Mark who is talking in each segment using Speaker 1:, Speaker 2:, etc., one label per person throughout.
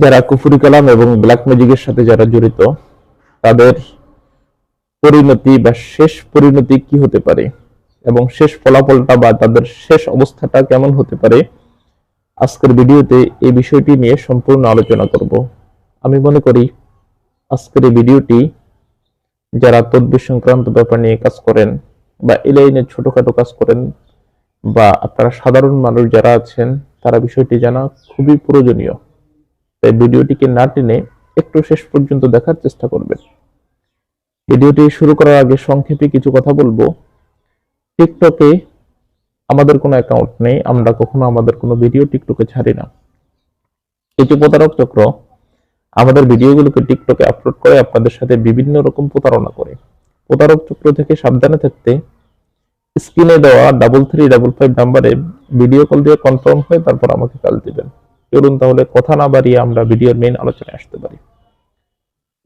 Speaker 1: যারা কুফুরি কালাম এবং ব্ল্যাক ম্যাজিকের সাথে যারা জড়িত, তাদের পরিণতি বা শেষ পরিণতি কি হতে পারে? এবং শেষ ফলাফলটা বা তাদের শেষ অবস্থাটা কেমন হতে পারে? আজকের ভিডিওতে এই বিষয়টি নিয়ে সম্পূর্ণ আলোচনা করব। আমি মনে করি আজকের এই ভিডিওটি যারা তদ্বির সংক্রান্ত ব্যাপার নিয়ে কাজ করেন বা এই লাইনে ছোটখাটো কাজ করেন বা আপনারা সাধারণ মানুষ যারা আছেন, তারা বিষয়টি জানা খুবই প্রয়োজনীয়। তাই ভিডিওটিকে না টেনে একটু শেষ পর্যন্ত দেখার চেষ্টা করবেন। ভিডিওটি শুরু করার আগে সংক্ষেপে কিছু কথা বলব। টিকটকে আমাদের কোনো অ্যাকাউন্ট নেই, আমরা কখনো আমাদের কোনো ভিডিও টিকটকে ছাড়ি না। কিছু প্রতারক চক্র। আমাদের ভিডিওগুলোকে টিকটকে আপলোড করে আপনাদের সাথে বিভিন্ন রকম প্রতারণা করে। প্রতারক চক্র থেকে সাবধানে থাকতে স্ক্রিনে দেওয়া ডাবল থ্রি ডাবল ফাইভ নাম্বারে ভিডিও কল দিয়ে কনফার্ম হয়ে তারপর আমাকে কাল দিবেন। চলুন তাহলে কথা না বাড়িয়ে আমরা ভিডিওর মেইন আলোচনায় আসতে পারি।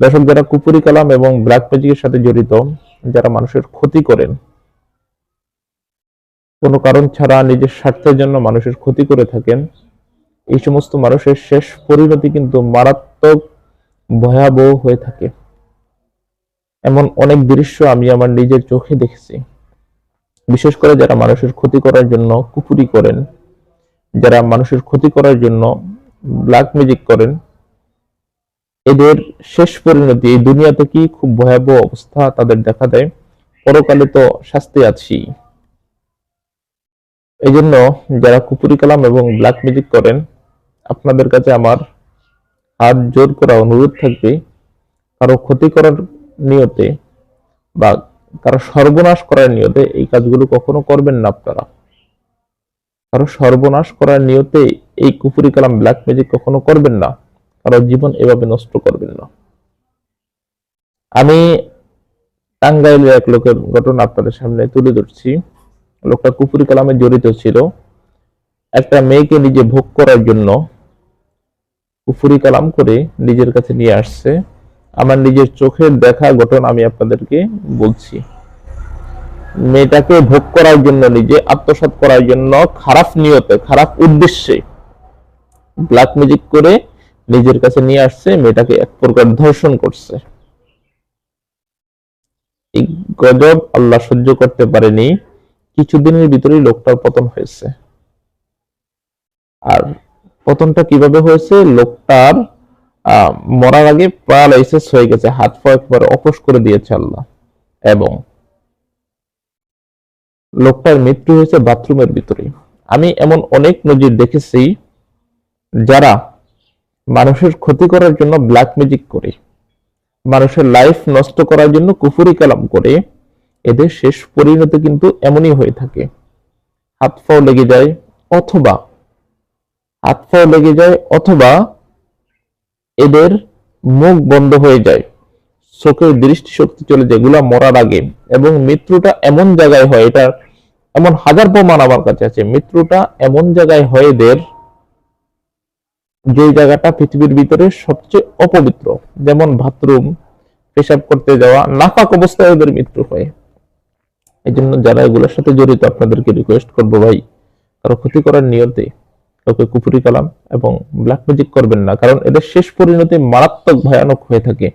Speaker 1: দর্শক, যারা কুপুরি কালাম এবং ব্ল্যাক ম্যাজিকের সাথে জড়িত, যারা মানুষের ক্ষতি করেন, কোনো কারণ ছাড়া নিজের স্বার্থের জন্য মানুষের ক্ষতি করে থাকেন, এই সমস্ত মানুষের শেষ পরিণতি কিন্তু মারাত্মক ভয়াবহ হয়ে থাকে। এমন অনেক দৃশ্য আমি আমার নিজের চোখে দেখেছি। বিশেষ করে যারা মানুষের ক্ষতি করার জন্য কুপুরি করেন যারা মানুষের ক্ষতি করার জন্য ব্ল্যাক ম্যাজিক করেন, এদের শেষ পরিণতি এই দুনিয়া থেকেই খুব ভয়াবহ অবস্থা তাদের দেখা দেয়। পরকালে তো শাস্তি আছি এই জন্য যারা কুপুরি কালাম এবং ব্ল্যাক ম্যাজিক করেন, আপনাদের কাছে আমার হাত জোর করা অনুরোধ থাকবে, কারও ক্ষতি করার নিয়তে বা কারও সর্বনাশ করার নিয়তে এই কাজগুলো কখনো করবেন না আপনারা। কারও সর্বনাশ করার নিয়তে এই কুপুরি কালাম ব্ল্যাক ম্যাজিক কখনো করবেন না। কারও জীবন এভাবে নষ্ট করবেন না। আমি টাঙ্গাইলের এক লোকের ঘটনা আপনাদের সামনে তুলে ধরছি। লোকটা কুপুরি কালামে জড়িত ছিল। একটা মেয়েকে নিজে ভোগ করার জন্য কুফুরি কালাম করে নিজের কাছে নিয়ে আসছে। আমার নিজের চোখের দেখা ঘটনা আমি আপনাদেরকে বলছি। মেয়েটাকে ভোগ করার জন্য, নিজে আত্মসাৎ করার জন্য খারাপ নিয়তে, খারাপ উদ্দেশ্যে ব্ল্যাক ম্যাজিক করে নিজের কাছে নিয়ে আসছে, মেয়েটাকে এক প্রকার ধর্ষণ করছে। গজব আল্লাহ সহ্য করতে পারেনি। কিছুদিনের ভিতরে লোকটার পতন হয়েছে। আর পতনটা কীভাবে হয়েছে? লোকটার মরার আগে প্যারালাইসিস হয়ে গেছে, হাত পা একবারে অপস করে দিয়েছে আল্লাহ। এবং লোকটার মৃত্যু হয়েছে বাথরুমের ভিতরে আমি এমন অনেক নজির দেখেছি যারা মানুষের ক্ষতি করার জন্য ব্ল্যাক ম্যাজিক করে, মানুষের লাইফ নষ্ট করার জন্য কুফুরি কালাম করে, এদের শেষ পরিণতি কিন্তু এমনই হয়ে থাকে। হাত পাও লেগে যায় অথবা, হাত পাও লেগে যায় অথবা এদের মুখ বন্ধ হয়ে যায়। চোখের দৃষ্টিশক্তি চলে যায়, এগুলা মরার আগে। এবং মৃত্যুটা এমন জায়গায় হয় এটা এমন হাজার প্রমাণ আমার কাছে আছে, মৃত্যুটা এমন জায়গায় হয় এদের যে জায়গাটা পৃথিবীর ভিতরে সবচেয়ে অপবিত্র। যেমন বাথরুম পেশাব করতে যাওয়া নাফাক অবস্থায় ওদের মৃত্যু হয়। এই জন্য যারা এগুলোর সাথে জড়িত, আপনাদেরকে রিকোয়েস্ট করব ভাই, কারও ক্ষতি করার নিয়তে কাউকে কুপুরি কালাম এবং ব্ল্যাক ম্যাজিক করবেন না, কারণ এদের শেষ পরিণতি মারাত্মক ভয়ানক হয়ে থাকে।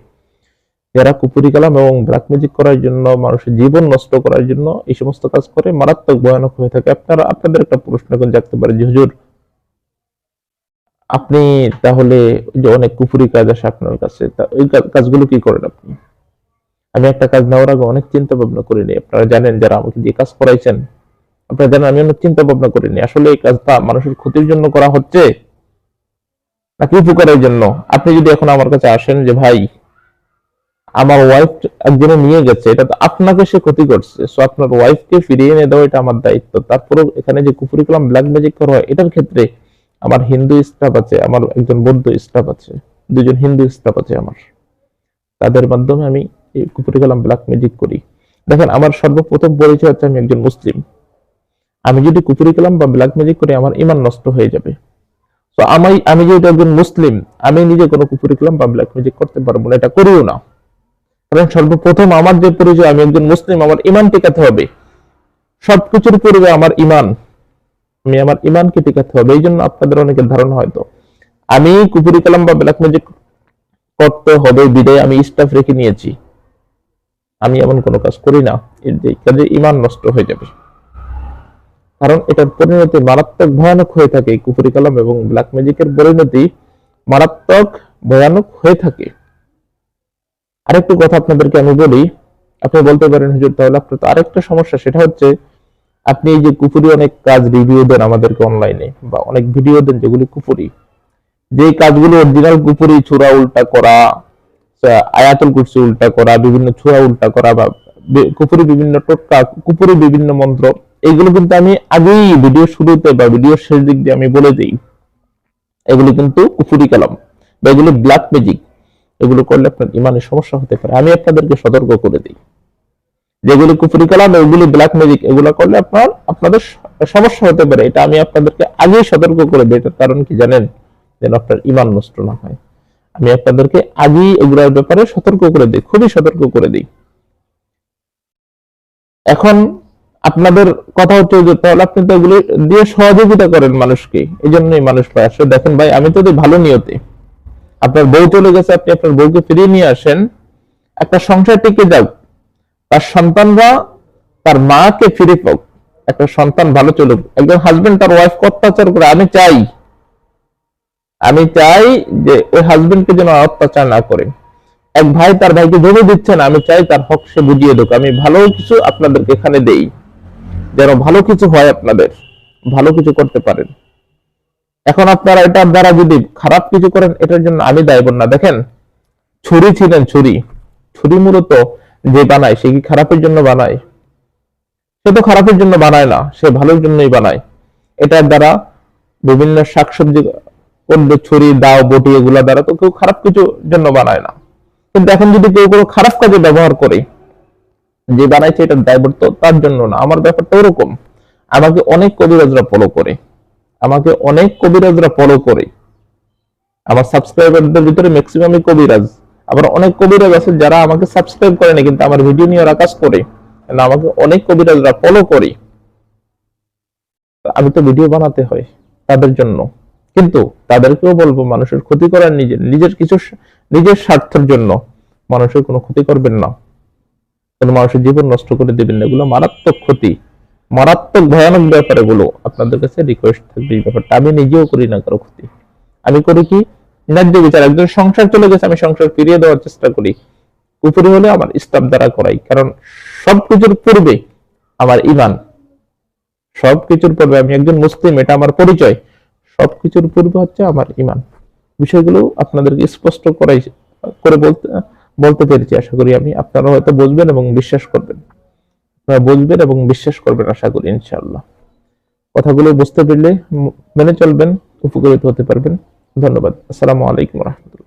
Speaker 1: যারা কুপুরি কালাম এবং ব্ল্যাক ম্যাজিক করার জন্য, মানুষের জীবন নষ্ট করার জন্য এই সমস্ত কাজ করে মারাত্মক ভয়ানক হয়ে থাকে। আপনারা, আপনাদের একটা প্রশ্ন এখন জাগতে পারে যে, হুজুর, আপনি তাহলে যে অনেক কুপুরি কাজ আসে আপনার কাছে, তা ওই কাজগুলো কি করেন আপনি? আমি একটা কাজ নেওয়ার আগে অনেক চিন্তা ভাবনা করিনি আপনারা জানেন যারা আমাকে দিয়ে কাজ করাইছেন, আপনারা জানেন আমি অনেক চিন্তা ভাবনা করিনি আসলে এই কাজটা মানুষের ক্ষতির জন্য করা হচ্ছে নাকি উপকারের জন্য? আপনি যদি এখন আমার কাছে আসেন যে, ভাই আমার ওয়াইফ একজনে নিয়ে গেছে, এটা তো আপনাকে সে ক্ষতি করছে। সো আপনার ওয়াইফকে ফিরিয়ে এনে দেওয়া এটা আমার দায়িত্ব। তারপরেও এখানে যে কুফুরি কালাম ব্ল্যাক ম্যাজিক করা হয়, এটার ক্ষেত্রে আমার হিন্দু স্টাফ আছে, আমার একজন বৌদ্ধ স্টাফ আছে, দুজন হিন্দু স্টাফ আছে আমার। তাদের মাধ্যমে আমি এই কুপুরি কালাম ব্ল্যাক ম্যাজিক করি। দেখেন, আমার সর্বপ্রথম পরিচয় হচ্ছে আমি একজন মুসলিম। আমি যদি কুপুরি কালাম বা ব্ল্যাক ম্যাজিক করি, আমার ইমান নষ্ট হয়ে যাবে। তো আমি আমি যেহেতু একজন মুসলিম, আমি নিজে কোনো কুপুরি কালাম বা ব্ল্যাক ম্যাজিক করতে পারব না, এটা করিও না। কারণ সর্বপ্রথম আমার যে পরিচয়, আমি একজন মুসলিম, আমার ইমান টিকাতে হবে। সবকিছুর পূর্বে আমার ইমান। আমি আমার ইমানকে টিকাতে হবে, এই জন্য আপনাদের অনেকের ধারণা হয়তো। আমি কুপুরি কালাম বা ব্ল্যাক ম্যাজিক করতে হবে, বিদায় আমি স্টাফ রেখে নিয়েছি। আমি এমন কোনো কাজ করি না, এর কাজে ইমান নষ্ট হয়ে যাবে। কারণ এটার পরিণতি মারাত্মক ভয়ানক হয়ে থাকে কুপুরি কালাম এবং ব্ল্যাক ম্যাজিকের পরিণতি মারাত্মক ভয়ানক হয়ে থাকে। আরেকটু কথা আপনাদেরকে আমি বলি, আপনি বলতে পারেন, হুজুর, তাহলে আপনার তো আরেকটা সমস্যা, সেটা হচ্ছে আপনি এই যে কুপুরি অনেক কাজ রিভিউ দেন আমাদেরকে অনলাইনে বা অনেক ভিডিও দেন যেগুলি কুপুরি যে কাজগুলো অরিজিনাল কুপুরি চূড়া উল্টা করা আয়াতুল কুরসি উল্টা করা, বিভিন্ন চূড়া উল্টা করা, বা বি- কুপুরি বিভিন্ন টোটকা কুপুরি বিভিন্ন মন্ত্র, এগুলো কিন্তু আমি আগেই ভিডিও শুরুতে বা ভিডিও শেষ দিক দিয়ে আমি বলে দিই। এগুলো কিন্তু কুফুরি কালাম, বা এগুলো ব্ল্যাক ম্যাজিক এগুলো করলে আপনার ইমানের সমস্যা হতে পারে। আমি আপনাদেরকে সতর্ক করে দিই। যেগুলি কুফুরি কালাম, এগুলি ব্ল্যাক ম্যাজিক এগুলো করলে আপনার, আপনাদের সমস্যা হতে পারে। এটা আমি আপনাদেরকে আগেই সতর্ক করে দিই। এটার কারণ কি জানেন? যেন আপনার ইমান নষ্ট না হয়। আমি আপনাদেরকে আগেই এগুলোর ব্যাপারে সতর্ক করে দিই। খুবই সতর্ক করে দিই। এখন আপনাদের কথা হচ্ছে যে, তাহলে আপনি তো এগুলি দিয়ে সহযোগিতা করেন মানুষকে। এই জন্যই মানুষ পায়। আসলে দেখেন ভাই, আমি তো ভালো নিয়তে। আপনার বউ চলে গেছে, আপনি আপনার বউকে ফিরিয়ে নিয়ে আসেন, একটা সংসার টিকে যাক। তার সন্তানরা তার মাকে ফিরে পাক। একটা সন্তান ভালো চলুক। একজন হাজবেন্ড তার ওয়াইফ অত্যাচার করে, আমি চাই আমি চাই যে ওই হাজবেন্ডকে যেন অত্যাচার না করে। এক ভাই তার ভাইকে জমি দিচ্ছে না, আমি চাই তার হক সে বুঝিয়ে দেখ আমি ভালো কিছু আপনাদেরকে এখানে দেই, যেন ভালো কিছু হয় আপনাদের, ভালো কিছু করতে পারেন। এখন আপনারা এটার দ্বারা যদি খারাপ কিছু করেন, এটার জন্য আমি দায়বন না। দেখেন, ছুরি ছিলেন ছুরি। ছুরি মূলত যে বানায়, সে কি খারাপের জন্য বানায়? সে তো খারাপের জন্য বানায় না, সে ভালোর জন্যই বানায়। এটার দ্বারা বিভিন্ন শাকসবজি করলে ছুরি, দাও, বটি এগুলা দ্বারা তো কেউ খারাপ কিছু জন্য বানায় না। কিন্তু এখন যদি কেউ কোনো খারাপ কাজে ব্যবহার করে, যে বানাইছে এটার দায়বদ্ধ, তার জন্য না। আমার ব্যাপারটা ওরকম। আমাকে অনেক কবিরাজরা ফলো করে। আমাকে অনেক কবিরাজরা ফলো করে। আমার সাবস্ক্রাইবারদের ভিতরে ম্যাক্সিমামই কবিরাজ। আবার অনেক কবিরাজ আছে যারা আমাকে সাবস্ক্রাইব করে না, কিন্তু আমার ভিডিও নিয়ে ওরা কাজ করে। আমাকে অনেক কবিরাজরা ফলো করে। আমি তো ভিডিও বানাতে হয় তাদের জন্য। কিন্তু তাদেরকেও বলব, মানুষের ক্ষতি করার নিজের নিজের কিছু নিজের স্বার্থের জন্য মানুষের কোনো ক্ষতি করবেন না। কোনো মানুষের জীবন নষ্ট করে দিবেন না, এগুলো মারাত্মক ক্ষতি। মারাত্মক ভয়ানক ব্যাপার এগুলো আপনাদের কাছে রিকোয়েস্ট থাকবে এই ব্যাপারটা। আমি নিজেও করি না কারও ক্ষতি। আমি করি কি? ন্যায্য বিচার। একজন সংসার চলে গেছে, আমি সংসার ফিরিয়ে দেওয়ার চেষ্টা করি। উপরে হলে আমার ইস্তাব দ্বারা করাই। কারণ সবকিছুর পূর্বে আমার ইমান। সবকিছুর পূর্বে, আমি একজন মুসলিম, এটা আমার পরিচয়। সবকিছুর পূর্বে হচ্ছে আমার ইমান। বিষয়গুলো আপনাদেরকে স্পষ্ট করাই, করে বলতে বলতে পেরেছি। আশা করি আমি আপনারা হয়তো বুঝবেন এবং বিশ্বাস করবেন। আপনারা বুঝবেন এবং বিশ্বাস করবেন, আশা করি, ইনশাআল্লাহ। কথাগুলো বুঝতে পারলে মেনে চলবেন, উপকৃত হতে পারবেন। ধন্যবাদ। আসসালামু আলাইকুম রহমতুল্লাহ।